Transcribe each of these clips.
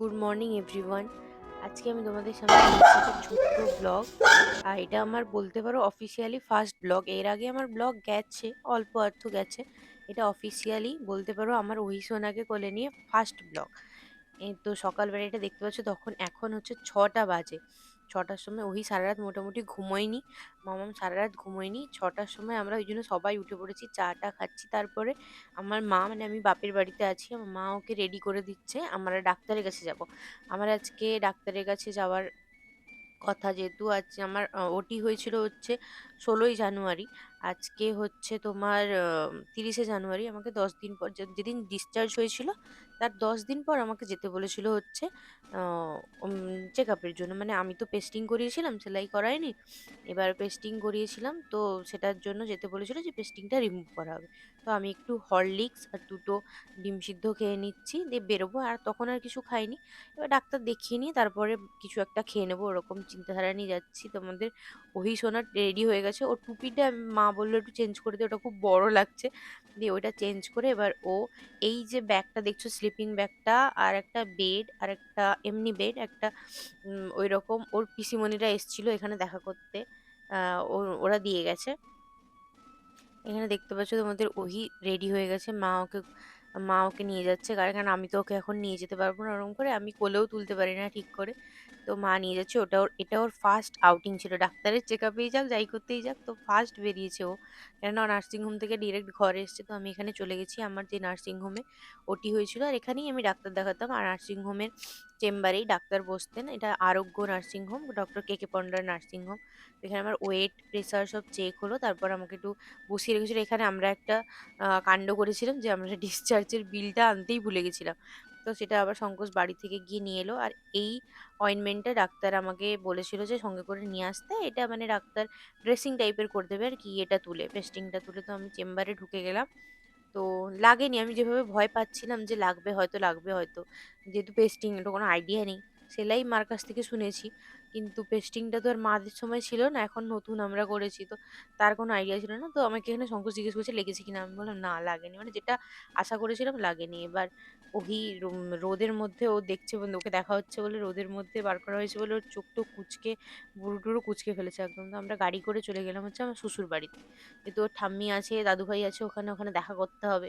Good morning everyone আজকে আমি তোমাদের সামনে একটা ছোট্ট ব্লগ আর এটা আমার বলতে পারো অফিসিয়ালি ফার্স্ট ব্লগ এর আগে আমার ব্লগ গেছে, অল্প অর্থ গেছে। এটা অফিসিয়ালি বলতে পারো আমার ওহিসোনাকে কোলে নিয়ে ফার্স্ট ব্লগ তো সকালবেলা এটা দেখতে পাচ্ছ, তখন এখন হচ্ছে ছটা বাজে। ছটার সময় ওই সারা রাত মোটামুটি ঘুমোয়নি। মামাম সারা রাত ঘুমোয়নি। ছটার সময় আমরা ওই জন্য সবাই উঠে পড়েছি, চাটা খাচ্ছি। তারপরে আমার মা মানে আমি বাপের বাড়িতে আছি, আমার মা ওকে রেডি করে দিচ্ছে, আমরা ডাক্তারের কাছে যাব। আমার আজকে ডাক্তারের কাছে যাওয়ার কথা যেহেতু, আজ আমার ওটি হয়েছিল হচ্ছে ষোলোই জানুয়ারি। আজকে হচ্ছে তোমার তিরিশে জানুয়ারি, আমাকে দশ দিন পর, যেদিন ডিসচার্জ হয়েছিল তার দশ দিন পর আমাকে যেতে বলেছিল হচ্ছে চেক আপের জন্য। মানে আমি তো পেস্টিং করিয়েছিলাম, সেলাই করায়নি। এবার পেস্টিং করিয়েছিলাম, তো সেটার জন্য যেতে বলেছিল যে পেস্টিংটা রিমুভ করা হবে। তো আমি একটু হরলিক্স আর দুটো ডিম সিদ্ধ খেয়ে নিচ্ছি, দিয়ে বেরোবো। আর তখন আর কিছু খাইনি। এবার ডাক্তার দেখিয়ে নিয়ে তারপরে কিছু একটা খেয়ে নেব, ওরকম চিন্তাধারা নিয়ে যাচ্ছি। তোমাদের ওহি সোনার রেডি হয়ে গেছে। ওর টুপিটা মা বলল একটু চেঞ্জ করে দিয়ে ওটা খুব বড় লাগছে। দিয়ে ওইটা চেঞ্জ করে এবার ও এই যে ব্যাগটা দেখছ, স্লিপিং ব্যাগটা, আর একটা বেড, আর একটা এমনি বেড, একটা ওই রকম ওর পিসিমণিরা এসছিল এখানে দেখা করতে। ওরা দিয়ে গেছে। এখানে দেখতে পাচ্ছ তোমাদের ওহি রেডি হয়ে গেছে। মা ওকে মা ওকে নিয়ে যাচ্ছে। কারণ আমি তো ওকে এখন নিয়ে যেতে পারব না। ওরকম করে আমি কোলেও তুলতে পারি না ঠিক করে। তো মা নিয়ে যাচ্ছে। ওটা ওর, এটা ওর ফার্স্ট আউটিং ছিল। ডাক্তারের চেক আপেই যাক, যাই করতেই যাক, তো ফার্স্ট বেরিয়েছে ও। কেননা নার্সিংহোম থেকে ডিরেক্ট ঘরে এসছে। তো আমি এখানে চলে গেছি আমার যে নার্সিংহোমে ওটি হয়েছিল। আর এখানেই আমি ডাক্তার দেখাতাম। আর নার্সিংহোমের চেম্বারেই ডাক্তার বসতেন। এটা Arogya nursing home doctor K K ponder nursing home এখানে আমার ওয়েট প্রেশার সব চেক হলো, তারপর আমাকে একটু বসিয়ে রেখেছিল। এখানে আমরা একটা কাণ্ড করেছিলাম যে আমরা ডিসচার্জের বিলটা আনতেই ভুলে গেছিলাম। তো সেটা আবার সংকোচ বাড়ি থেকে গিয়ে নিয়ে এলো। আর এই অয়েনমেন্টটা ডাক্তার আমাকে বলেছিল যে সঙ্গে করে নিয়ে আসতে। এটা মানে ডাক্তার ড্রেসিং টাইপের করে দেবে আর কি, এটা তুলে পেস্টিংটা তুলে। তো আমি চেম্বারে ঢুকে গেলাম। তো লাগেনি। আমি যেভাবে ভয় পাচ্ছিলাম যে লাগবে, হয়তো লাগবে, হয়তো। যেহেতু পেস্টিং এটা কোনো আইডিয়া নেই। সেলাই মার কাছ থেকে শুনেছি। কিন্তু পেস্টিংটা তো আর মাদের সময় ছিল না, এখন নতুন আমরা করেছি, তো তার কোনো আইডিয়া ছিল না। তো আমাকে এখানে শঙ্কর জিজ্ঞেস করছে, লেগেছে কিনা? আমি বললাম, না, লাগেনি। মানে যেটা আশা করেছিলাম, লাগেনি। এবার ওহি রোদের মধ্যে ও দেখছে ওকে দেখা হচ্ছে বলে রোদের মধ্যে বার করা হয়েছে বলে ওর চোখ টোক কুচকে, বুড়ো টুড়ো কুচকে ফেলেছে একদম। তো আমরা গাড়ি করে চলে গেলাম হচ্ছে আমার শ্বশুর বাড়িতে যেহেতু ওর ঠাম্মি আছে দাদু ভাই আছে, ওখানে ওখানে দেখা করতে হবে।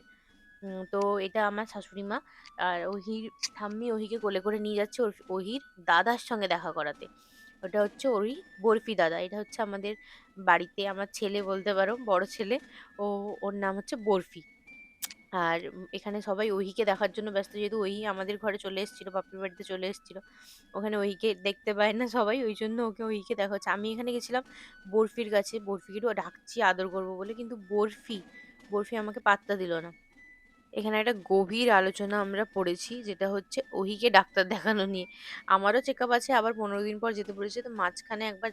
তো এটা আমার শাশুড়ি মা আর ওহির ঠাম্মি ওহিকে কোলে করে নিয়ে যাচ্ছে ওর ওহির দাদার সঙ্গে দেখা করাতে। ওটা হচ্ছে ওরই বরফি দাদা। এটা হচ্ছে আমাদের বাড়িতে আমার ছেলে বলতে পারো, বড় ছেলে। ও, ওর নাম হচ্ছে বরফি। আর এখানে সবাই ওহিকে দেখার জন্য ব্যস্ত। যেহেতু ওহি আমাদের ঘরে চলে এসেছিল, বাপের বাড়িতে চলে এসেছিল। ওখানে ওহিকে দেখতে পায় না সবাই। ওই জন্য ওকে ওহিকে দেখা হচ্ছে। আমি এখানে গেছিলাম বরফির কাছে। বরফিকেও ডাকছি, আদর করব বলে। কিন্তু বরফি বরফি আমাকে পাত্তা দিল না। এখানে একটা গভীর আলোচনা আমরা পড়েছি, যেটা হচ্ছে ওহিকে ডাক্তার দেখানো নিয়ে। আমারও চেক আপ আছে, আবার পনেরো দিন পর যেতে পড়েছে তো মাঝখানে একবার